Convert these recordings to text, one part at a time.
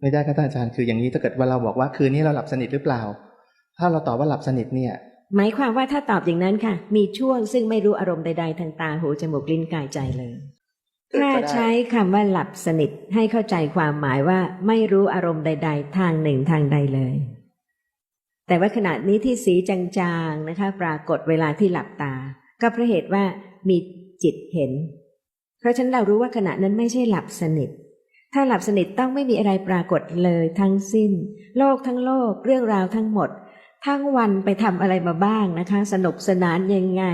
ไม่ได้ครับท่านอาจารย์คืออย่างนี้ถ้าเกิดว่าเราบอกว่าคืนนี้เราหลับสนิทหรือเปล่า ถ้าเราตอบว่าหลับสนิทเนี่ย หมายความว่าถ้าตอบอย่างนั้นค่ะ มีช่วงซึ่งไม่รู้อารมณ์ใดๆทางตาหูจมูกลิ้นกายใจเลยถ้าใช้คำว่าหลับสนิทให้เข้าใจความหมายว่าไม่รู้อารมณ์ใด ๆ ทางหนึ่งทางใดเลย แต่ว่าขณะนี้ที่สีจางๆนะคะ ปรากฏเวลาที่หลับตา ก็เพราะเหตุว่ามีจิตเห็น เพราะฉะนั้นเรารู้ว่าขณะนั้นไม่ใช่หลับสนิท ถ้าหลับสนิทต้องไม่มีอะไรปรากฏเลยทั้งสิ้น โลกทั้งโลกเรื่องราวทั้งหมด ทั้งวันไปทำอะไรมาบ้างนะคะ สนุกสนานยังไง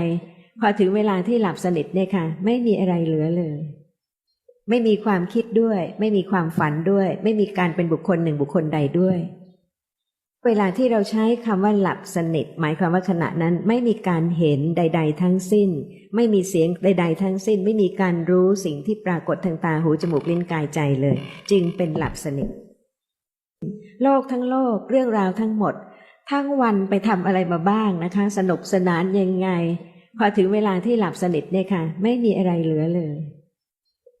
พอถึงเวลาที่หลับสนิทเนี่ยค่ะ ไม่มีอะไรเหลือเลย ไม่มีความคิดด้วย ไม่มีความฝันด้วย ไม่มีการเป็นบุคคลหนึ่งบุคคลใดด้วย เวลาที่เราใช้คำว่าหลับสนิท หมายความว่าขณะนั้นไม่มีการเห็นใด ๆ ทั้งสิ้น ไม่มีเสียงใด ๆ ทั้งสิ้น ไม่มีการรู้สิ่งที่ปรากฏทางตาหูจมูกลิ้นกายใจเลย จึงเป็นหลับสนิท โลกทั้งโลกเรื่องราวทั้งหมด ทั้งวันไปทำอะไรมาบ้างนะคะ สนุกสนานยังไง พอถึงเวลาที่หลับสนิทเนี่ยค่ะ ไม่มีอะไรเหลือเลย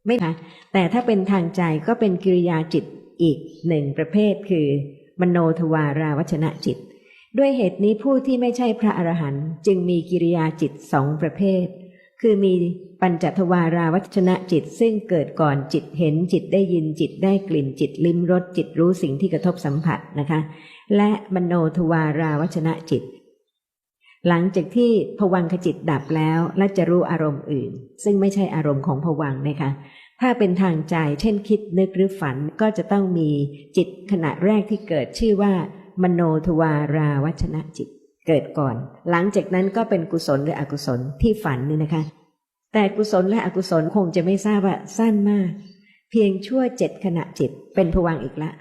ไม่ค่ะแต่ถ้าเป็นทางใจก็เป็นกิริยาจิตอีกหนึ่งประเภทคือ มโนทวาราวัชนะจิต ด้วยเหตุนี้ผู้ที่ไม่ใช่พระอรหันต์จึงมีกิริยาจิตสองประเภท คือมีปัญจทวาราวัชนะจิต ซึ่งเกิดก่อนจิตเห็นจิตได้ยินจิตได้กลิ่นจิตลิ้มรสจิตรู้สิ่งที่กระทบสัมผัสนะคะ และมโนทวาราวัชนะจิตหลังจากที่ผวังขจิตดับแล้วและจะรู้อารมณ์อื่น ซึ่งไม่ใช่อารมณ์ของผวังนะคะ ถ้าเป็นทางใจ เช่นคิดนึกหรือฝันก็จะต้องมีจิตขณะแรกที่เกิดชื่อว่า มโนทวาราวัชนะจิต เกิดก่อน หลังจากนั้นก็เป็นกุศลหรืออกุศลที่ฝันนี่นะคะ แต่กุศลและอกุศลคงจะไม่ทราบว่าสั้นมาก เพียงชั่วเจ็ดขณะจิตเป็นผวังอีกละ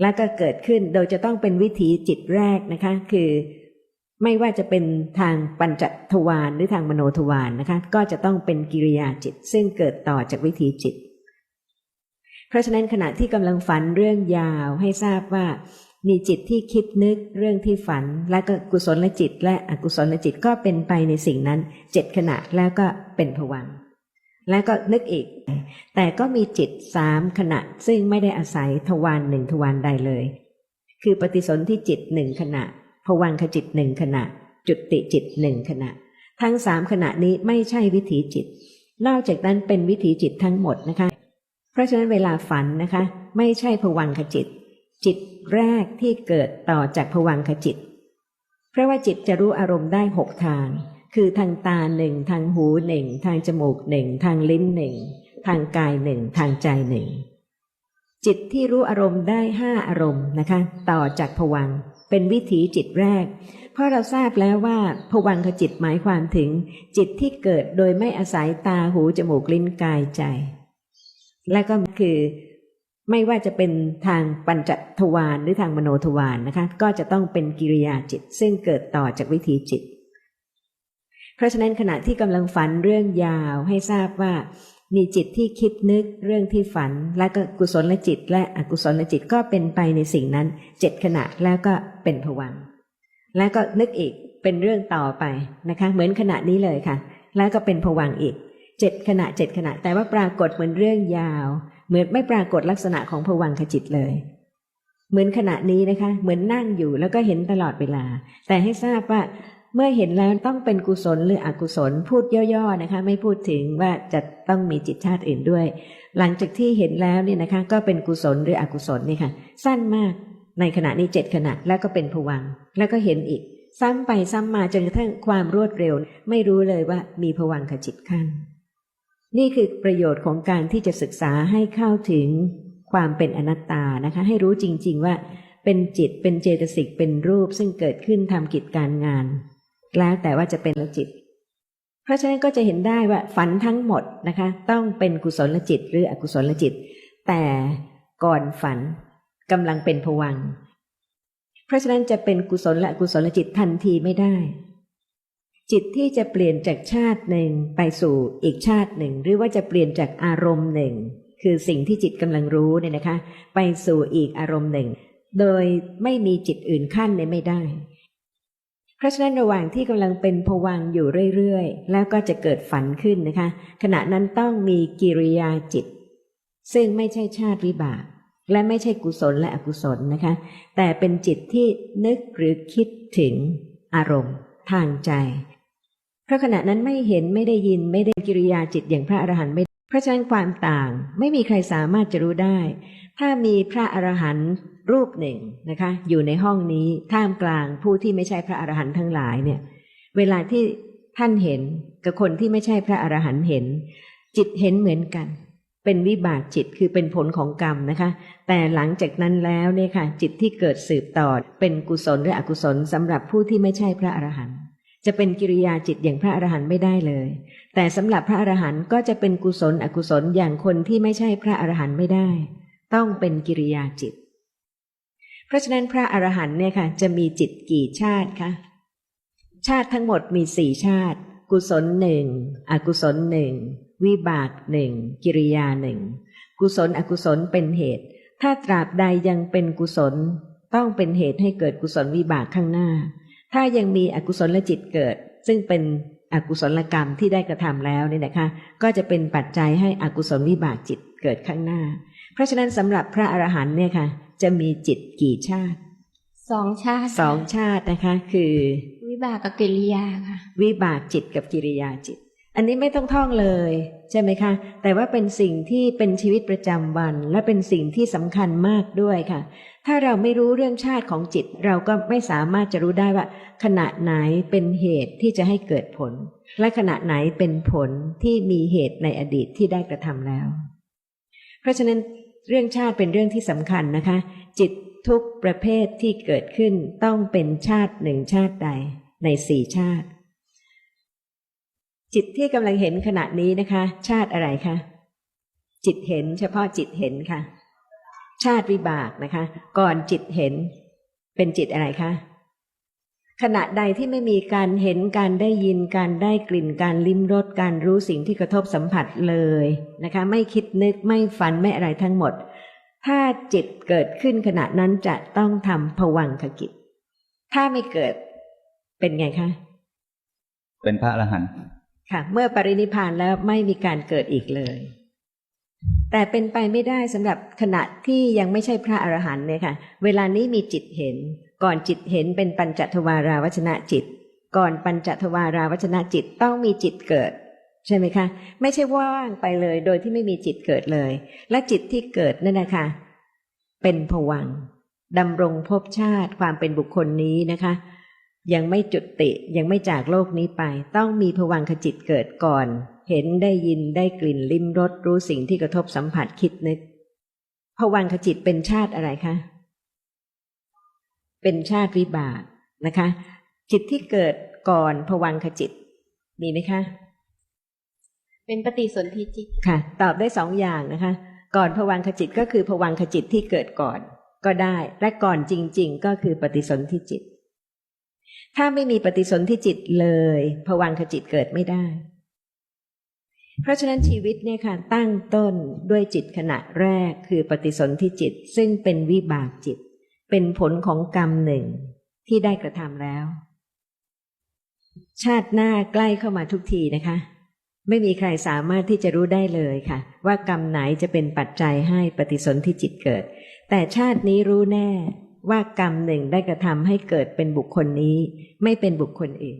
แล้วก็เกิดขึ้นโดยจะต้องเป็นวิถีจิตแรกนะคะ คือ ไม่ว่าจะเป็นทางปัญจทวารหรือทางมโนทวารนะคะ ก็จะต้องเป็นกิริยาจิต ซึ่งเกิดต่อจากวิถีจิต เพราะฉะนั้นขณะที่กำลังฝันเรื่องยาวให้ทราบว่า มีจิตที่คิดนึกเรื่องที่ฝัน และก็กุศลจิต และอกุศลจิตก็เป็นไปในสิ่งนั้นเจ็ดขณะแล้วก็เป็นผวังแล้วก็นึกอีก แต่ก็มีจิตสามขณะ ซึ่งไม่ได้อาศัยทวารหนึ่งทวารใดเลย คือปฏิสนธิจิตหนึ่งขณะ ผวังคจิตหนึ่งขณะ จุติจิตหนึ่งขณะ ทั้งสามขณะนี้ไม่ใช่วิถีจิต นอกจากนั้นเป็นวิถีจิตทั้งหมดนะคะ เพราะฉะนั้นเวลาฝันนะคะ ไม่ใช่ผวังคจิต จิตแรกที่เกิดต่อจากผวังคจิต เพราะว่าจิตจะรู้อารมณ์ได้หกทาง คือทางตาหนึ่งทางหูหนึ่งทางจมูกหนึ่งทางลิ้นหนึ่งทางกายหนึ่งทางใจหนึ่งจิตที่รู้อารมณ์ได้ห้าอารมณ์นะคะ ต่อจากผวัง เป็นวิถีจิตแรก เพราะเราทราบแล้วว่าผวังคจิตหมายความถึง จิตที่เกิดโดยไม่อาศัยตาหูจมูกลิ้นกายใจ และก็คือไม่ว่าจะเป็นทางปัญจทวารหรือทางมโนทวารนนะคะ ก็จะต้องเป็นกิริยาจิต ซึ่งเกิดต่อจากวิถีจิต เพราะฉะนั้นขณะที่กำลังฝันเรื่องยาวให้ทราบว่า มีจิตที่คิดนึกเรื่องที่ฝัน และก็กุศลจิต และอกุศลจิตก็เป็นไปในสิ่งนั้นเจ็ดขณะแล้วก็เป็นผวังแล้วก็นึกอีกเป็นเรื่องต่อไปนะคะ เหมือนขณะนี้เลยค่ะ แล้วก็เป็นผวังอีกเจ็ดขณะเจ็ดขณะ แต่ว่าปรากฏเหมือนเรื่องยาว เหมือนไม่ปรากฏลักษณะของผวังคจิตเลย เหมือนขณะนี้นะคะ เหมือนนั่งอยู่แล้วก็เห็นตลอดเวลา แต่ให้ทราบว่า เมื่อเห็นแล้วต้องเป็นกุศลหรืออกุศลพูดย่อๆนะคะ ไม่พูดถึงว่าจะต้องมีจิตชาติอื่นด้วย หลังจากที่เห็นแล้วเนี่ยนะคะ ก็เป็นกุศลหรืออกุศลนี่ค่ะ สั้นมากในขณะนี้เจ็ดขณะแล้วก็เป็นผวังแล้วก็เห็นอีก ซ้ำไปซ้ำมาจนกระทั่งความรวดเร็ว ไม่รู้เลยว่ามีผวังคจิตขั้นนี่คือประโยชน์ของการที่จะศึกษาให้เข้าถึงความเป็นอนัตตานะคะ ให้รู้จริง ๆ ว่าเป็นจิตเป็นเจตสิกเป็นรูปซึ่งเกิดขึ้นทำกิจการงาน แล้วแต่ว่าจะเป็นจิต เพราะฉะนั้นก็จะเห็นได้ว่าฝันทั้งหมดนะคะ ต้องเป็นกุศลจิตหรืออกุศลจิต แต่ก่อนฝันกำลังเป็นผวัง เพราะฉะนั้นจะเป็นกุศลและอกุศลจิตทันทีไม่ได้ จิตที่จะเปลี่ยนจากชาติหนึ่งไปสู่อีกชาติหนึ่ง หรือว่าจะเปลี่ยนจากอารมณ์หนึ่ง คือสิ่งที่จิตกำลังรู้เนี่ยนะคะ ไปสู่อีกอารมณ์หนึ่ง โดยไม่มีจิตอื่นขั้นเนี่ยไม่ได้ เพราะฉะนั้นระหว่างที่กำลังเป็นผวังอยู่เรื่อยๆ แล้วก็จะเกิดฝันขึ้นนะคะ ขณะนั้นต้องมีกิริยาจิต ซึ่งไม่ใช่ชาติวิบาก และไม่ใช่กุศลและอกุศลนะคะ แต่เป็นจิตที่นึกหรือคิดถึงอารมณ์ ทางใจ เพราะขณะนั้นไม่เห็นไม่ได้ยินไม่ได้กิริยาจิตอย่างพระอรหันต์ไม่ เพราะฉะนั้นความต่างไม่มีใครสามารถจะรู้ได้ ถ้ามีพระอรหันต์รูปหนึ่งนะคะ อยู่ในห้องนี้ท่ามกลางผู้ที่ไม่ใช่พระอรหันต์ทั้งหลายเนี่ย เวลาที่ท่านเห็นกับคนที่ไม่ใช่พระอรหันต์เห็น จิตเห็นเหมือนกัน เป็นวิบากจิตคือเป็นผลของกรรมนะคะ แต่หลังจากนั้นแล้วเนี่ยค่ะ จิตที่เกิดสืบต่อเป็นกุศลหรืออกุศลสำหรับผู้ที่ไม่ใช่พระอรหันต์ จะเป็นกิริยาจิตอย่างพระอรหันต์ไม่ได้เลย แต่สำหรับพระอรหันต์ก็จะเป็นกุศลอกุศลอย่างคนที่ไม่ใช่พระอรหันต์ไม่ได้ ต้องเป็นกิริยาจิต เพราะฉะนั้นพระอรหันต์เนี่ยค่ะจะมีจิตกี่ชาติคะชาติทั้งหมดมีสี่ชาติ กุศลหนึ่งอกุศลหนึ่งวิบากหนึ่งกิริยาหนึ่งกุศลอกุศลเป็นเหตุ ถ้าตราบใดยังเป็นกุศล ต้องเป็นเหตุให้เกิดกุศลวิบากข้างหน้า ถ้ายังมีอกุศลจิตเกิด ซึ่งเป็นอกุศลกรรมที่ได้กระทำแล้วเนี่ยนะคะก็จะเป็นปัจจัยให้อกุศลวิบากจิตเกิดข้างหน้า เพราะฉะนั้นสำหรับพระอรหันต์เนี่ยค่ะ จะมีจิตกี่ชาติสองชาติสองชาตินะคะ คือ วิบากกับกิริยาค่ะ วิบากจิตกับกิริยาจิต อันนี้ไม่ต้องท่องเลย ใช่ไหมคะ แต่ว่าเป็นสิ่งที่เป็นชีวิตประจำวัน และเป็นสิ่งที่สำคัญมากด้วยค่ะ ถ้าเราไม่รู้เรื่องชาติของจิต เราก็ไม่สามารถจะรู้ได้ว่า ขณะไหนเป็นเหตุที่จะให้เกิดผล และขณะไหนเป็นผลที่มีเหตุในอดีตที่ได้กระทำแล้ว เพราะฉะนั้นเรื่องชาติเป็นเรื่องที่สำคัญนะคะ จิตทุกประเภทที่เกิดขึ้นต้องเป็นชาติหนึ่งชาติใดในสี่ชาติ จิตที่กำลังเห็นขณะนี้นะคะ ชาติอะไรคะจิตเห็นเฉพาะจิตเห็นค่ะ ชาติวิบากนะคะ ก่อนจิตเห็น เป็นจิตอะไรคะขณะใดที่ไม่มีการเห็นการได้ยินการได้กลิ่นการลิ้มรสการรู้สิ่งที่กระทบสัมผัสเลยนะคะ ไม่คิดนึกไม่ฝันไม่อะไรทั้งหมด ถ้าจิตเกิดขึ้นขณะนั้นจะต้องทำผวังขกิจ ถ้าไม่เกิดเป็นไงคะ เป็นพระอรหันต์ ค่ะ เมื่อปรินิพานแล้วไม่มีการเกิดอีกเลย แต่เป็นไปไม่ได้สำหรับขณะที่ยังไม่ใช่พระอรหันต์เนี่ยค่ะ เวลานี้มีจิตเห็น ก่อนจิตเห็นเป็นปัญจทวาราวัชนะจิต ก่อนปัญจทวาราวัชนะจิตต้องมีจิตเกิด ใช่ไหมคะ ไม่ใช่ว่างไปเลย โดยที่ไม่มีจิตเกิดเลย และจิตที่เกิดนั่นนะคะ เป็นผวังดำรงภพชาติความเป็นบุคคลนี้นะคะ ยังไม่จุติยังไม่จากโลกนี้ไป ต้องมีผวังคจิตเกิดก่อน เห็นได้ยินได้กลิ่นลิ้มรสรู้สิ่งที่กระทบสัมผัสคิดนึกผวังคจิตเป็นชาติอะไรคะ เป็นชาติวิบากนะคะ จิตที่เกิดก่อนผวังคจิต มีไหมคะ เป็นปฏิสนธิจิตค่ะ ตอบได้สองอย่างนะคะ ก่อนผวังคจิตก็คือผวังคจิตที่เกิดก่อน ก็ได้ และก่อนจริง ๆ ก็คือปฏิสนธิจิต ถ้าไม่มีปฏิสนธิจิตเลยผวังคจิตเกิดไม่ได้ เพราะฉะนั้นชีวิตเนี่ยค่ะตั้งต้นด้วยจิตขณะแรกคือปฏิสนธิจิตซึ่งเป็นวิบากจิต เป็นผลของกรรมหนึ่งที่ได้กระทำแล้ว ชาติหน้าใกล้เข้ามาทุกทีนะคะ ไม่มีใครสามารถที่จะรู้ได้เลยค่ะ ว่ากรรมไหนจะเป็นปัจจัยให้ปฏิสนธิจิตเกิด แต่ชาตินี้รู้แน่ ว่ากรรมหนึ่งได้กระทำให้เกิดเป็นบุคคลนี้ ไม่เป็นบุคคลอื่น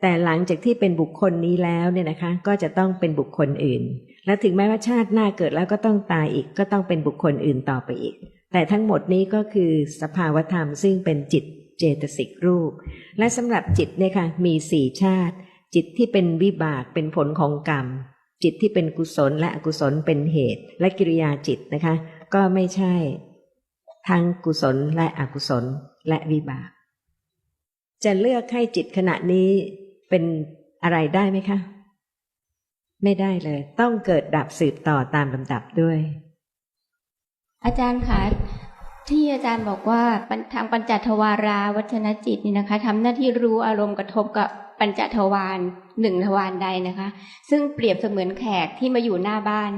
แต่หลังจากที่เป็นบุคคลนี้แล้วเนี่ยนะคะ ก็จะต้องเป็นบุคคลอื่น และถึงแม้ว่าชาติหน้าเกิดแล้วก็ต้องตายอีก ก็ต้องเป็นบุคคลอื่นต่อไปอีก แต่ทั้งหมดนี้ก็คือสภาวธรรมซึ่งเป็นจิตเจตสิกรูป และสำหรับจิตเนี่ยค่ะมีสี่ชาติ จิตที่เป็นวิบากเป็นผลของกรรม จิตที่เป็นกุศลและอกุศลเป็นเหตุ และกิริยาจิตนะคะ ก็ไม่ใช่ ทั้งกุศลและอกุศลและวิบาก จะเลือกให้จิตขณะนี้เป็นอะไรได้ไหมคะ ไม่ได้เลย ต้องเกิดดับสืบต่อตามลำดับด้วย อาจารย์คะที่อาจารย์บอกว่าทางปัญจทวาราวัชนจิตนี่นะคะทำหน้าที่รู้อารมณ์กระทบกับปัญจทวารหนึ่งทวารใดนะคะ ซึ่งเปรียบเสมือนแขกที่มาอยู่หน้าบ้าน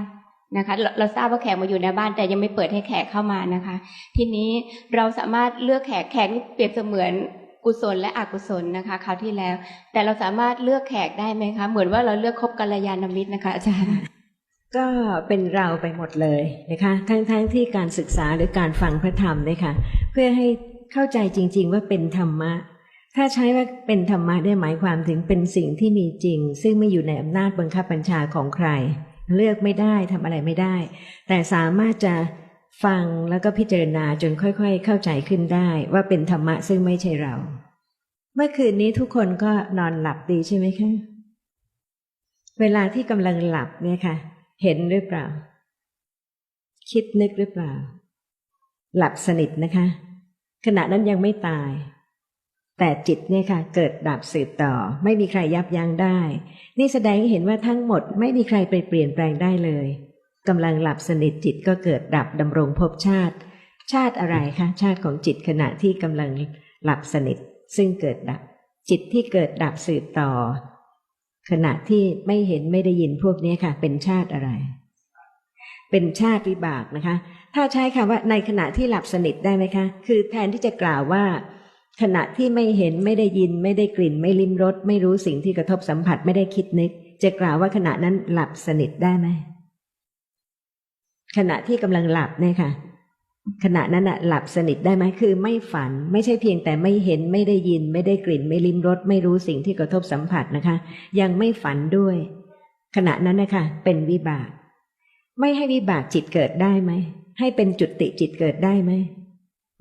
นะคะเราเราทราบว่าแขกมาอยู่ในบ้าน แต่ยังไม่เปิดให้แขกเข้ามานะคะ ทีนี้เราสามารถเลือกแขกแขกนี่เปรียบเสมือนกุศลและอกุศลนะคะคราวที่แล้ว แต่เราสามารถเลือกแขกได้ไหมคะ เหมือนว่าเราเลือกคบกัลยาณมิตรนะคะอาจารย์ก็เป็นเราไปหมดเลยนะคะ ทั้งๆทที่การศึกษาหรือการฟังพระธรรมเนี่ยค่ะเพื่อให้เข้าใจจริง ๆ ว่าเป็นธรรมะ ถ้าใช้ว่าเป็นธรรมะได้หมายความถึงเป็นสิ่งที่มีจริง ซึ่งไม่อยู่ในอำนาจบังคับบัญชาของใคร เลือกไม่ได้ทำอะไรไม่ได้ แต่สามารถจะฟังแล้วก็พิจารณาจนค่อยๆ เข้าใจขึ้นได้ ว่าเป็นธรรมะซึ่งไม่ใช่เรา เมื่อคืนนี้ทุกคนก็นอนหลับดีใช่ไหมคะเวลาที่กำลังหลับเนี่ยค่ะ เห็นหรือเปล่า คิดนึกหรือเปล่า หลับสนิทนะคะ ขณะนั้นยังไม่ตาย แต่จิตเนี่ยค่ะเกิดดับสืบต่อ ไม่มีใครยับยั้งได้ นี่แสดงให้เห็นว่าทั้งหมดไม่มีใครไปเปลี่ยนแปลงได้เลยกำลังหลับสนิทจิตก็เกิดดับดำรงภพชาติ ชาติอะไรคะชาติของจิตขณะที่กำลังหลับสนิท ซึ่งเกิดดับ จิตที่เกิดดับสืบต่อ ขณะที่ไม่เห็นไม่ได้ยินพวกนี้ค่ะ เป็นชาติอะไร เป็นชาติวิบากนะคะ ถ้าใช้คำว่าในขณะที่หลับสนิทได้ไหมคะ คือแทนที่จะกล่าวว่า ขณะที่ไม่เห็นไม่ได้ยินไม่ได้กลิ่น ไม่ลิ้มรสไม่รู้สิ่งที่กระทบสัมผัสไม่ได้คิดนึก จะกล่าวว่าขณะนั้นหลับสนิทได้ไหมขณะที่กำลังหลับเนี่ยค่ะ ขณะนั้นอะหลับสนิทได้ไหมคือไม่ฝัน ไม่ใช่เพียงแต่ไม่เห็นไม่ได้ยิน ไม่ได้กลิ่น ไม่ลิ้มรสไม่รู้สิ่งที่กระทบสัมผัสนะคะ ยังไม่ฝันด้วย ขณะนั้นนะคะเป็นวิบาก ไม่ให้วิบากจิตเกิดได้ไหมให้เป็นจุดติจิตเกิดได้ไหม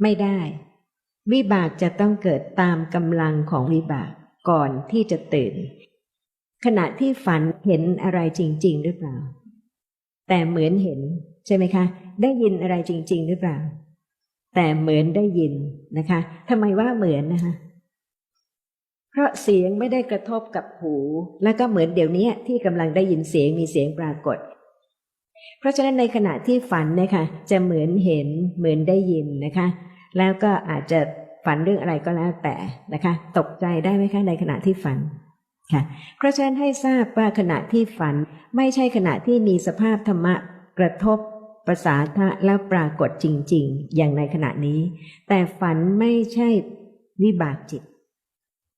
ไม่ได้ วิบากจะต้องเกิดตามกำลังของวิบากก่อนที่จะตื่น ขณะที่ฝันเห็นอะไรจริง ๆ หรือเปล่า แต่เหมือนเห็นใช่ไหมคะ ได้ยินอะไรจริง ๆ หรือเปล่า แต่เหมือนได้ยินนะคะทำไมว่าเหมือนนะคะ เพราะเสียงไม่ได้กระทบกับหู แล้วก็เหมือนเดี๋ยวนี้ที่กำลังได้ยินเสียงมีเสียงปรากฏ เพราะฉะนั้นในขณะที่ฝันนะคะจะเหมือนเห็นเหมือนได้ยินนะคะ แล้วก็อาจจะฝันเรื่องอะไรก็แล้วแต่นะคะ ตกใจได้ไหมคะในขณะที่ฝันค่ะเพราะฉะนั้นให้ทราบว่าขณะที่ฝันไม่ใช่ขณะที่มีสภาพธรรมะกระทบประสาทะแล้วปรากฏจริง ๆ อย่างในขณะนี้ แต่ฝันไม่ใช่วิบากจิต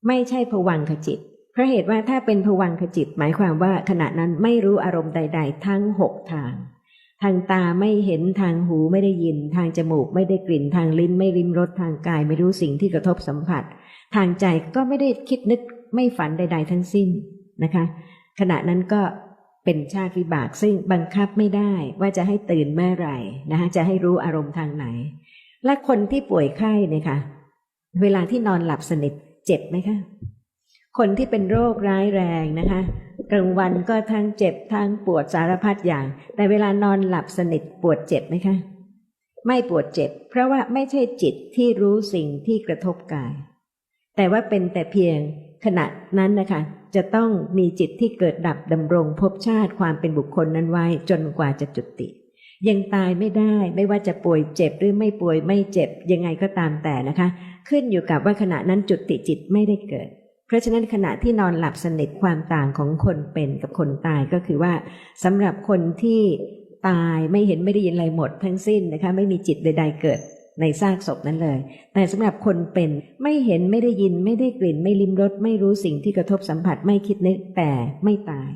ไม่ใช่ผวังขจิตเพราะเหตุว่าถ้าเป็นผวังขจิตหมายความว่าขณะนั้นไม่รู้อารมณ์ใด ๆ ทั้งหกทางางตาไม่เห็นทางหูไม่ได้ยิน ทางจมูกไม่ได้กลิ่นทางลิ้น ไม่ริมรสทางกาย ไม่รู้สิ่งที่กระทบสัมผัส ทางใจก็ไม่ได้คิดนึกไม่ฝันใด ๆ ทั้งสิ้นนะคะ ขณะนั้นก็เป็นชาติวิบากซึ่งบังคับไม่ได้ว่าจะให้ตื่นเมื่อไหร่นะคะจะให้รู้อารมณ์ทางไหน และคนที่ป่วยไข้เนี่ยค่ะ เวลาที่นอนหลับสนิทเจ็บไหมคะ คนที่เป็นโรคร้ายแรงนะคะกลางวันก็ทั้งเจ็บทั้งปวดสารพัดอย่าง แต่เวลานอนหลับสนิทปวดเจ็บไหมคะ ไม่ปวดเจ็บ เพราะว่าไม่ใช่จิตที่รู้สิ่งที่กระทบกาย แต่ว่าเป็นแต่เพียงขณะนั้นนะคะ จะต้องมีจิตที่เกิดดับดำรงภพชาติความเป็นบุคคลนั้นไว้จนกว่าจะจุติ ยังตายไม่ได้ไม่ว่าจะป่วยเจ็บหรือไม่ป่วยไม่เจ็บยังไงก็ตามแต่นะคะ ขึ้นอยู่กับว่าขณะนั้นจุติจิตไม่ได้เกิด เพราะฉะนั้นขณะที่นอนหลับสนิทความต่างของคนเป็นกับคนตายก็คือว่าสำหรับคนที่ตายไม่เห็นไม่ได้ยินอะไรหมดทั้งสิ้นนะคะไม่มีจิตใด ๆเกิดในซากศพนั้นเลย แต่สำหรับคนเป็นไม่เห็นไม่ได้ยินไม่ได้กลิ่น ไม่ลิ้มรสไม่รู้สิ่งที่กระทบสัมผัสไม่คิดนึกแต่ไม่ตาย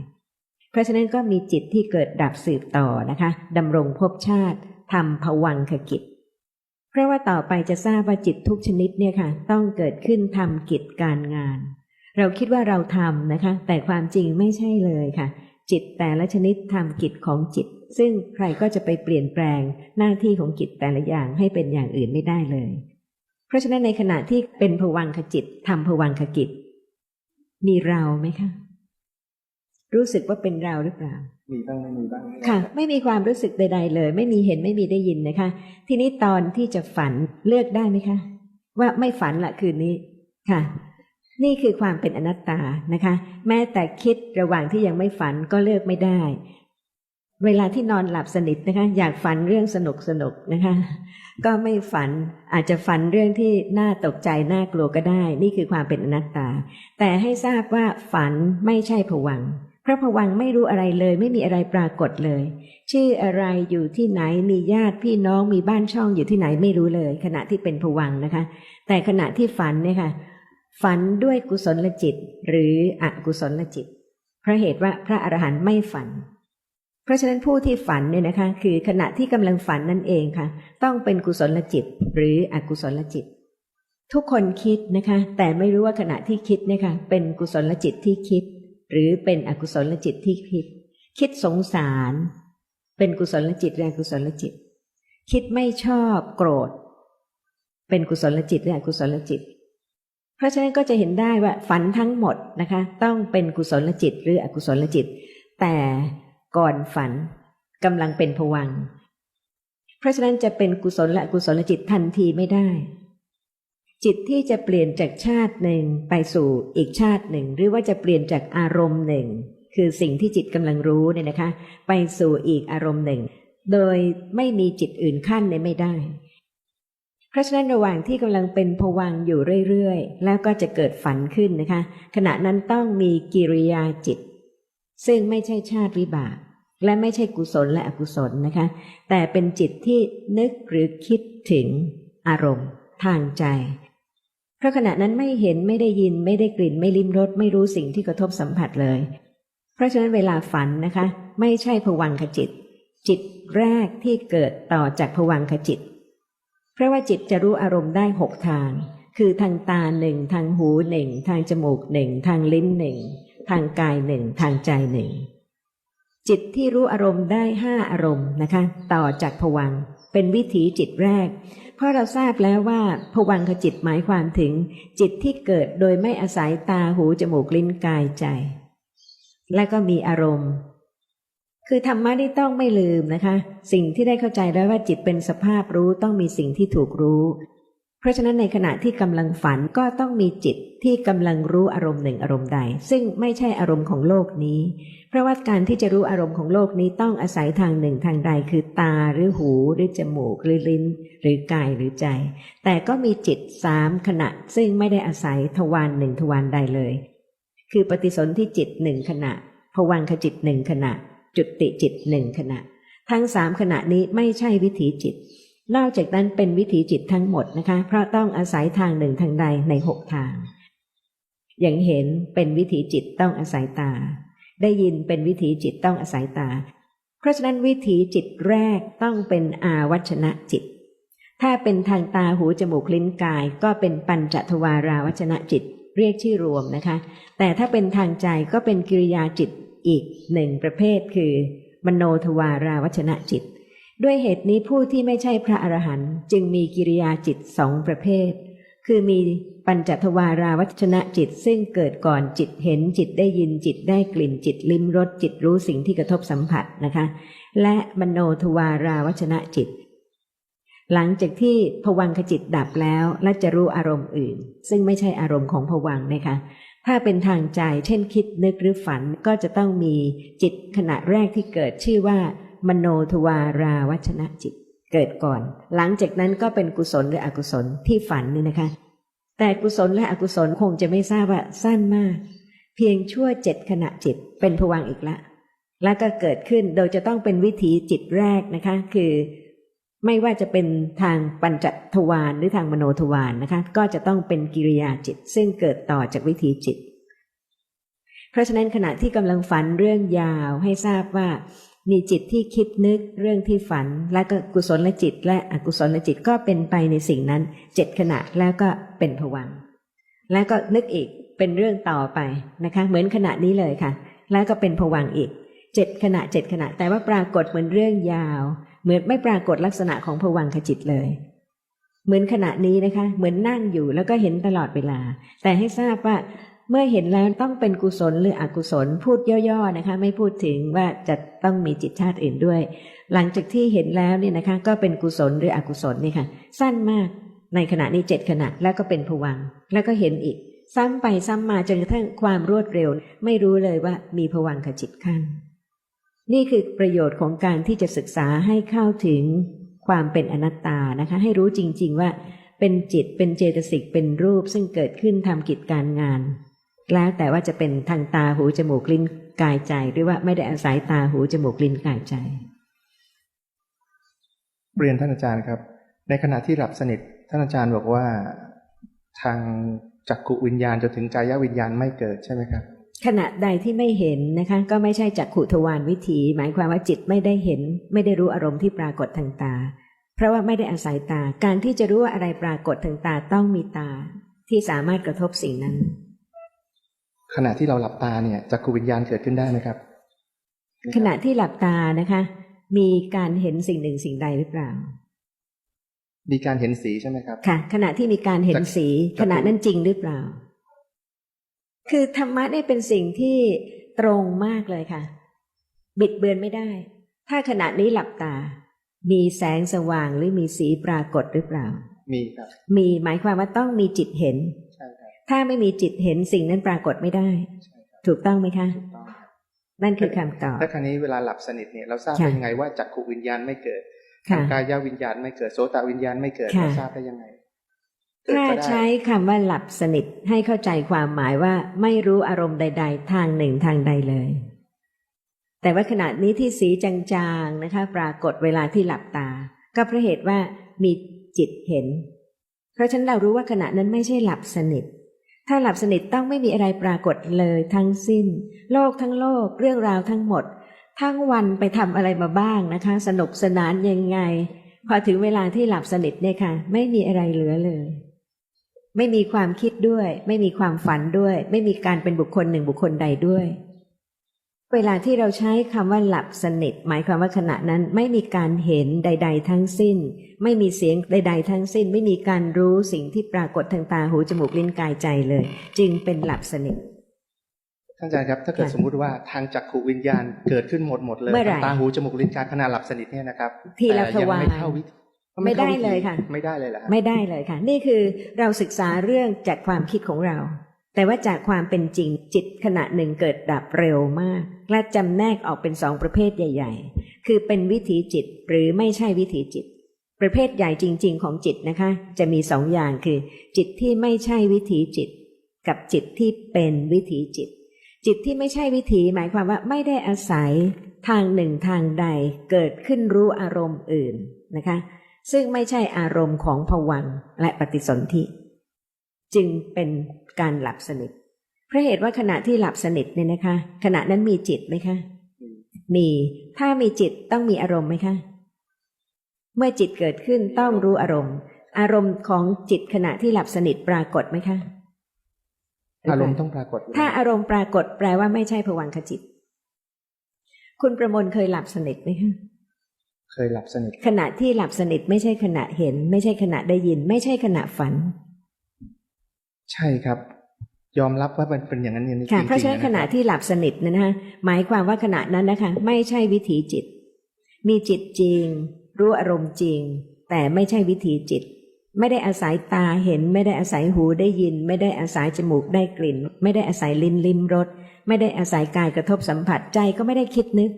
เพราะฉะนั้นก็มีจิตที่เกิดดับสืบต่อนะคะดำรงภพชาติทำผวังขกิจ เพราะว่าต่อไปจะทราบว่าจิตทุกชนิดเนี่ยค่ะ ต้องเกิดขึ้นทำกิจการงาน เราคิดว่าเราทำนะคะ แต่ความจริงไม่ใช่เลยค่ะ จิตแต่ละชนิดทำกิจของจิต ซึ่งใครก็จะไปเปลี่ยนแปลงหน้าที่ของจิตแต่ละอย่างให้เป็นอย่างอื่นไม่ได้เลย เพราะฉะนั้นในขณะที่เป็นผวังขจิตทำผวังขกิจ มีเราไหมคะ รู้สึกว่าเป็นเราหรือเปล่ามีบ้างไม่มีบ้างค่ะ ไม่มีความรู้สึกใด ๆ เลย ไม่มีเห็นไม่มีได้ยินนะคะ ทีนี้ตอนที่จะฝันเลือกได้ไหมคะ ว่าไม่ฝันละคืนนี้ค่ะ นี่คือความเป็นอนัตตานะคะ แม้แต่คิดระหว่างที่ยังไม่ฝันก็เลือกไม่ได้ เวลาที่นอนหลับสนิทนะคะ อยากฝันเรื่องสนุกสนุกนะคะ ก็ไม่ฝันอาจจะฝันเรื่องที่น่าตกใจน่ากลัวก็ได้ นี่คือความเป็นอนัตตา แต่ให้ทราบว่าฝันไม่ใช่ผวังพระผวังไม่รู้อะไรเลย ไม่มีอะไรปรากฏเลย ชื่ออะไรอยู่ที่ไหนมีญาติพี่น้องมีบ้านช่องอยู่ที่ไหนไม่รู้เลย ขณะที่เป็นผวังนะคะ แต่ขณะที่ฝันเนี่ยค่ะ ฝันด้วยกุศลจิต หรืออกุศลจิต เพราะเหตุว่าพระอรหันต์ไม่ฝัน เพราะฉะนั้นผู้ที่ฝันเนี่ยนะคะ คือขณะที่กำลังฝันนั่นเองค่ะ ต้องเป็นกุศลจิต หรืออกุศลจิต ทุกคนคิดนะคะ แต่ไม่รู้ว่าขณะที่คิดเนี่ยค่ะเป็นกุศลจิตที่คิด หรือเป็นอกุศลจิตที่คิด คิดสงสาร เป็นกุศลจิตหรืออกุศลจิต คิดไม่ชอบโกรธ เป็นกุศลจิตหรืออกุศลจิต เพราะฉะนั้นก็จะเห็นได้ว่าฝันทั้งหมดนะคะ ต้องเป็นกุศลจิตหรืออกุศลจิต แต่ก่อนฝันกำลังเป็นผวัง เพราะฉะนั้นจะเป็นกุศลและอกุศลจิตทันทีไม่ได้ จิตที่จะเปลี่ยนจากชาติหนึ่งไปสู่อีกชาติหนึ่ง หรือว่าจะเปลี่ยนจากอารมณ์หนึ่ง คือสิ่งที่จิตกำลังรู้เนี่ยนะคะ ไปสู่อีกอารมณ์หนึ่ง โดยไม่มีจิตอื่นขั้นเนี่ยไม่ได้ เพราะฉะนั้นระหว่างที่กำลังเป็นผวังอยู่เรื่อยๆ แล้วก็จะเกิดฝันขึ้นนะคะ ขณะนั้นต้องมีกิริยาจิต ซึ่งไม่ใช่ชาติวิบาก และไม่ใช่กุศลและอกุศลนะคะ แต่เป็นจิตที่นึกหรือคิดถึงอารมณ์ ทางใจ เพราะขณะนั้นไม่เห็นไม่ได้ยินไม่ได้กลิ่นไม่ลิ้มรสไม่รู้สิ่งที่กระทบสัมผัสเลย เพราะฉะนั้นเวลาฝันนะคะ ไม่ใช่ผวังขจิต จิตแรกที่เกิดต่อจากผวังขจิต เพราะว่าจิตจะรู้อารมณ์ได้หกทาง คือทางตาหนึ่งทางหูหนึ่งทางจมูกหนึ่งทางลิ้นหนึ่งทางกายหนึ่งทางใจหนึ่งจิตที่รู้อารมณ์ได้ห้าอารมณ์นะคะ ต่อจากผวังเป็นวิถีจิตแรก เพราะเราทราบแล้วว่าผวังคจิตหมายความถึง จิตที่เกิดโดยไม่อาศัยตาหูจมูกลิ้นกายใจ และก็มีอารมณ์ คือธรรมะที่ต้องไม่ลืมนะคะ สิ่งที่ได้เข้าใจแล้วว่าจิตเป็นสภาพรู้ต้องมีสิ่งที่ถูกรู้ เพราะฉะนั้นในขณะที่กำลังฝันก็ต้องมีจิตที่กำลังรู้อารมณ์หนึ่งอารมณ์ใด ซึ่งไม่ใช่อารมณ์ของโลกนี้ เพราะว่าการที่จะรู้อารมณ์ของโลกนี้ต้องอาศัยทางหนึ่งทางใด คือตาหรือหูหรือจมูกหรือลิ้น หรือกายหรือใจ แต่ก็มีจิตสามขณะ ซึ่งไม่ได้อาศัยทวารหนึ่งทวารใดเลย คือปฏิสนธิจิตหนึ่งขณะภวังคจิตหนึ่งขณะ จุติจิตหนึ่งขณะ ทั้งสามขณะนี้ไม่ใช่วิถีจิต นอกจากนั้นเป็นวิถีจิตทั้งหมดนะคะ เพราะต้องอาศัยทางหนึ่งทางใดในหกทาง อย่างเห็นเป็นวิถีจิตต้องอาศัยตา ได้ยินเป็นวิถีจิตต้องอาศัยตา เพราะฉะนั้นวิถีจิตแรกต้องเป็นอาวัชนะจิตถ้าเป็นทางตาหูจมูกลิ้นกาย ก็เป็นปัญจทวาราวัชนะจิต เรียกชื่อรวมนะคะ แต่ถ้าเป็นทางใจก็เป็นกิริยาจิต อีกหนึ่งประเภทคือ มโนทวาราวัชนะจิต ด้วยเหตุนี้ผู้ที่ไม่ใช่พระอรหันต์จึงมีกิริยาจิตสองประเภท คือมีปัญจทวาราวัชนะจิต ซึ่งเกิดก่อนจิตเห็นจิตได้ยินจิตได้กลิ่นจิตลิ้มรสจิตรู้สิ่งที่กระทบสัมผัสนะคะ และมโนทวาราวัชนะจิตหลังจากที่ผวังขจิตดับแล้วและจะรู้อารมณ์อื่น ซึ่งไม่ใช่อารมณ์ของผวังนะคะ ถ้าเป็นทางใจเช่นคิดนึกหรือฝันก็จะต้องมีจิตขณะแรกที่เกิดชื่อว่า มโนทวาราวัชนะจิต เกิดก่อน หลังจากนั้นก็เป็นกุศลหรืออกุศลที่ฝันนี่นะคะ แต่กุศลและอกุศลคงจะไม่ทราบว่าสั้นมาก เพียงชั่วเจ็ดขณะจิตเป็นผวังอีกละ แล้วก็เกิดขึ้นโดยจะต้องเป็นวิถีจิตแรกนะคะ คือ ไม่ว่าจะเป็นทางปัญจทวารหรือทางมโนทวารนะคะ ก็จะต้องเป็นกิริยาจิต ซึ่งเกิดต่อจากวิถีจิต เพราะฉะนั้นขณะที่กำลังฝันเรื่องยาวให้ทราบว่า มีจิตที่คิดนึกเรื่องที่ฝัน และก็กุศลลจิต และอกุศลลจิตก็เป็นไปในสิ่งนั้นเจ็ดขณะแล้วก็เป็นผวังแล้วก็นึกอีกเป็นเรื่องต่อไปนะคะ เหมือนขณะนี้เลยค่ะ แล้วก็เป็นผวังอีกเจ็ดขณะเจ็ดขณะ แต่ว่าปรากฏเหมือนเรื่องยาว เหมือนไม่ปรากฏลักษณะของผวังคจิตเลย เหมือนขณะนี้นะคะ เหมือนนั่งอยู่แล้วก็เห็นตลอดเวลา แต่ให้ทราบว่าเมื่อเห็นแล้วต้องเป็นกุศลหรืออกุศลพูดย่อๆนะคะ ไม่พูดถึงว่าจะต้องมีจิตชาติอื่นด้วย หลังจากที่เห็นแล้วเนี่ยนะคะ ก็เป็นกุศลหรืออกุศลนี่ค่ะ สั้นมากในขณะนี้เจ็ดขณะแล้วก็เป็นผวังแล้วก็เห็นอีก ซ้ำไปซ้ำมาจนกระทั่งความรวดเร็ว ไม่รู้เลยว่ามีผวังคจิตขั้น นี่คือประโยชน์ของการที่จะศึกษาให้เข้าถึงความเป็นอนัตตานะคะ ให้รู้จริง ๆ ว่า เป็นจิตเป็นเจตสิกเป็นรูปซึ่งเกิดขึ้นทำกิจการงาน แล้วแต่ว่าจะเป็นทางตาหูจมูกลิ้นกายใจ หรือว่าไม่ได้อาศัยตาหูจมูกลิ้นกายใจ เรียนท่านอาจารย์ครับ ในขณะที่หลับสนิทท่านอาจารย์บอกว่าทางจักกุวิญญาณจนถึงกายวิญญาณไม่เกิดใช่ไหมครับ ขณะใดที่ไม่เห็นนะคะ ก็ไม่ใช่จักขุทวารวิถี หมายความว่าจิตไม่ได้เห็น ไม่ได้รู้อารมณ์ที่ปรากฏทางตา เพราะว่าไม่ได้อาศัยตา การที่จะรู้ว่าอะไรปรากฏทางตาต้องมีตา ที่สามารถกระทบสิ่งนั้น ขณะที่เราหลับตาเนี่ยจักรวิญญาณเกิดขึ้นได้ไหมครับ ขณะที่หลับตานะคะ มีการเห็นสิ่งหนึ่งสิ่งใดหรือเปล่า มีการเห็นสีใช่ไหมครับ ค่ะ ขณะที่มีการเห็นสีจากขณะนั้นจริงหรือเปล่า คือธรรมะเนี่ยเป็นสิ่งที่ตรงมากเลยค่ะ บิดเบือนไม่ได้ ถ้าขณะนี้หลับตา มีแสงสว่างหรือมีสีปรากฏหรือเปล่า มีครับ มีหมายความว่าต้องมีจิตเห็น ใช่ครับ ถ้าไม่มีจิตเห็นสิ่งนั้นปรากฏไม่ได้ใช่ครับถูกต้องไหมคะ ถูกต้องครับนั่นคือคำตอบ ถ้าครั้นี้เวลาหลับสนิทเนี่ยเราทราบค่ะได้ยังไงว่าจักรวิญญาณไม่เกิดค่ะกายวิญญาณไม่เกิด โสตวิญญาณไม่เกิดค่ะเราทราบได้ยังไงเกิด ถ้าใช้คำว่าหลับสนิทให้เข้าใจความหมายว่าไม่รู้อารมณ์ใด ๆ ทางหนึ่งทางใดเลย แต่ว่าขณะนี้ที่สีจางๆนะคะ ปรากฏเวลาที่หลับตา ก็เพราะเหตุว่ามีจิตเห็น เพราะฉะนั้นเรารู้ว่าขณะนั้นไม่ใช่หลับสนิท ถ้าหลับสนิทต้องไม่มีอะไรปรากฏเลยทั้งสิ้น โลกทั้งโลกเรื่องราวทั้งหมด ทั้งวันไปทำอะไรมาบ้างนะคะ สนุกสนานยังไง พอถึงเวลาที่หลับสนิทเนี่ยค่ะ ไม่มีอะไรเหลือเลย ไม่มีความคิดด้วย ไม่มีความฝันด้วย ไม่มีการเป็นบุคคลหนึ่งบุคคลใดด้วย เวลาที่เราใช้คำว่าหลับสนิท หมายความว่าขณะนั้นไม่มีการเห็นใด ๆ ทั้งสิ้น ไม่มีเสียงใด ๆ ทั้งสิ้น ไม่มีการรู้สิ่งที่ปรากฏทางตาหูจมูกลิ้นกายใจเลย จึงเป็นหลับสนิทท่านอาจารย์ครับถ้าเกิดค่ะสมมุติว่าทางจักรวิญญาณเกิดขึ้นหมดหมดเลยเมื่อไหร่ทางตาหูจมูกลิ้นกายขณะหลับสนิทเนี่ยนะครับทีละแต่ยังทวารไม่เข้าวิธี ไม่ได้ข้าวิธีเลยค่ะ ไม่ได้เลยเหรอฮะไม่ได้เลยค่ะ นี่คือเราศึกษาเรื่องจากความคิดของเรา แต่ว่าจากความเป็นจริงจิตขณะหนึ่งเกิดดับเร็วมาก และจำแนกออกเป็นสองประเภทใหญ่ ๆ คือเป็นวิถีจิตหรือไม่ใช่วิถีจิต ประเภทใหญ่จริง ๆ ของจิตนะคะ จะมีสองอย่างคือ จิตที่ไม่ใช่วิถีจิต กับจิตที่เป็นวิถีจิต จิตที่ไม่ใช่วิถีหมายความว่าไม่ได้อาศัยทางหนึ่งทางใดเกิดขึ้นรู้อารมณ์อื่นนะคะ ซึ่งไม่ใช่อารมณ์ของผวังค์และปฏิสนธิจึงเป็นการหลับสนิทเพราะเหตุว่าขณะที่หลับสนิทเนี่ยนะคะ ขณะนั้นมีจิตไหมคะ มีถ้ามีจิตต้องมีอารมณ์ไหมคะ เมื่อจิตเกิดขึ้นต้องรู้อารมณ์ อารมณ์ของจิตขณะที่หลับสนิทปรากฏไหมคะ อารมณ์ต้องปรากฏ ถ้าอารมณ์ปรากฏแปลว่าไม่ใช่ผวังคจิต คุณประมวลเคยหลับสนิทไหมคะ เคยหลับสนิท ขณะที่หลับสนิทไม่ใช่ขณะเห็น ไม่ใช่ขณะได้ยิน ไม่ใช่ขณะฝัน ใช่ครับ ยอมรับว่ามันเป็นอย่างนั้นจริงๆค่ะเพราะฉะนั้นคขบณะที่หลับสนิทนะนะคะหมายความว่าขณะนั้นนะคะ ไม่ใช่วิถีจิต มีจิตจริง รู้อารมณ์จริง แต่ไม่ใช่วิถีจิต ไม่ได้อาศัยตาเห็น ไม่ได้อาศัยหูได้ยิน ไม่ได้อาศัยจมูกได้กลิ่น ไม่ได้อาศัยลิ้นลิ้มรสไม่ได้อาศัยกายกระทบสัมผัสใจก็ไม่ได้คิดนึก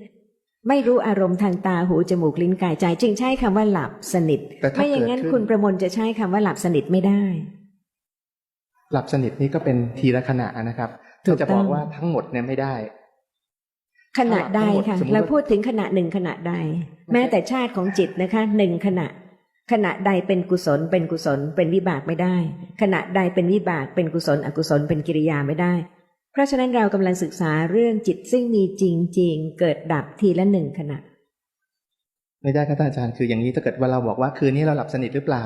ไม่รู้อารมณ์ทางตาหูจมูกลิ้นกายใจ จึงใช้คำว่าหลับสนิทแต่ถ้าไม่อย่างนั้นเกิดขึ้นคุณประมวลจะใช้คำว่าหลับสนิทไม่ได้ หลับสนิทนี่ก็เป็นทีละขณะนะครับถูกถ้าจะต้บองอกว่าทั้งหมดเนี่ยไม่ได้ ขณะใดทั้งหมดค่ะสมมุติว่าเราพูดถึงขณะหนึ่งขณะใด แม้แต่ชาติของจิตนะคะหนึ่งขณะ ขณะใดเป็นกุศล เป็นกุศล เป็นวิบากไม่ได้ ขณะใดเป็นวิบากเป็นกุศล อกุศลเป็นกิริยาไม่ได้ เพราะฉะนั้นเรากำลังศึกษาเรื่องจิตซึ่งมีจริง ๆ เกิดดับทีละหนึ่งขณะ ไม่ได้ครับท่านอาจารย์คืออย่างนี้ถ้าเกิดว่าเราบอกว่าคืนนี้เราหลับสนิทหรือเปล่า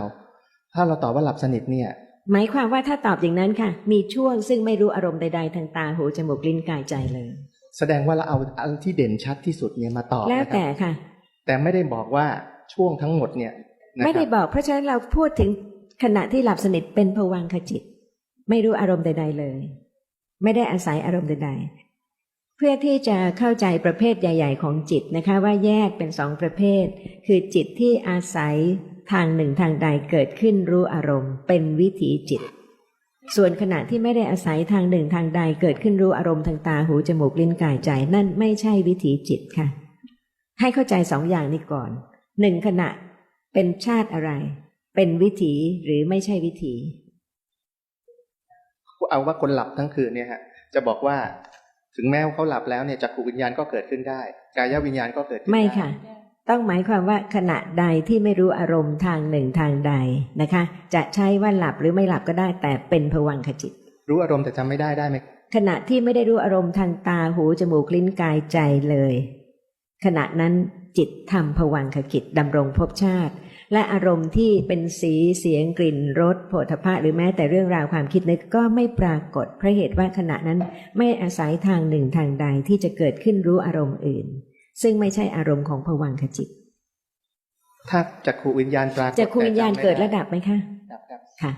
ถ้าเราตอบว่าหลับสนิทเนี่ย หมายความว่าถ้าตอบอย่างนั้นค่ะ มีช่วงซึ่งไม่รู้อารมณ์ใดๆทางตาหูจมูกลิ้นกายใจเลย แสดงว่าเราเอาอันที่เด่นชัดที่สุดเนี่ยมาตอบแล้วนะครัแต่บค่ะ แต่ไม่ได้บอกว่าช่วงทั้งหมดเนี่ยนะครับไม่ได้บอก เพราะฉะนั้นเราพูดถึงขณะที่หลับสนิทเป็นภวังคจิต ไม่รู้อารมณ์ใด ๆ เลย ไม่ได้อาศัยอารมณ์ใดๆ เพื่อที่จะเข้าใจประเภทใหญ่ ๆ ของจิตนะคะว่าแยกเป็นสองประเภท คือจิตที่อาศัยทางหนึ่งทางใดเกิดขึ้นรู้อารมณ์ เป็นวิถีจิต ส่วนขณะที่ไม่ได้อาศัยทางหนึ่งทางใดเกิดขึ้นรู้อารมณ์ทางตาหูจมูกลิ้นกายใจนั่นไม่ใช่วิถีจิตค่ะ ให้เข้าใจสองอย่างนี้ก่อนหนึ่งขณะเป็นชาติอะไร เป็นวิถีหรือไม่ใช่วิถี เอาว่าคนหลับทั้งคืนเนี่ยฮะจะบอกว่าถึงแม้ว่าเขาหลับแล้วเนี่ยจักรวิญญาณก็เกิดขึ้นได้ กายวิญญาณก็เกิดขึ้นไม่ด้ค่ะ ต้องหมายความว่าขณะใดที่ไม่รู้อารมณ์ทางหนึ่งทางใดนะคะ จะใช้ว่าหลับหรือไม่หลับก็ได้แต่เป็นภวังคจิต รู้อารมณ์แต่จำไม่ได้ได้ไหมขณะที่ไม่ได้รู้อารมณ์ทางตาหูจมูกลิ้นกายใจเลย ขณะนั้นจิตทำผวังขกิจดำรงภพชาติ และอารมณ์ที่เป็นสีเสียงกลิ่นรสโผฏฐะหรือแม้แต่เรื่องราวความคิดนึกก็ไม่ปรากฏเพราะเหตุว่าขณะนั้นไม่อาศัยทางหนึ่งทางใดที่จะเกิดขึ้นรู้อารมณ์อื่น ซึ่งไม่ใช่อารมณ์ของผวังขจิต ถ้าจักขูวิญญาณปรากฏจะคุวิญญาณแต่จำไม่เกิดไระดับไหมคะดับดับค่ะ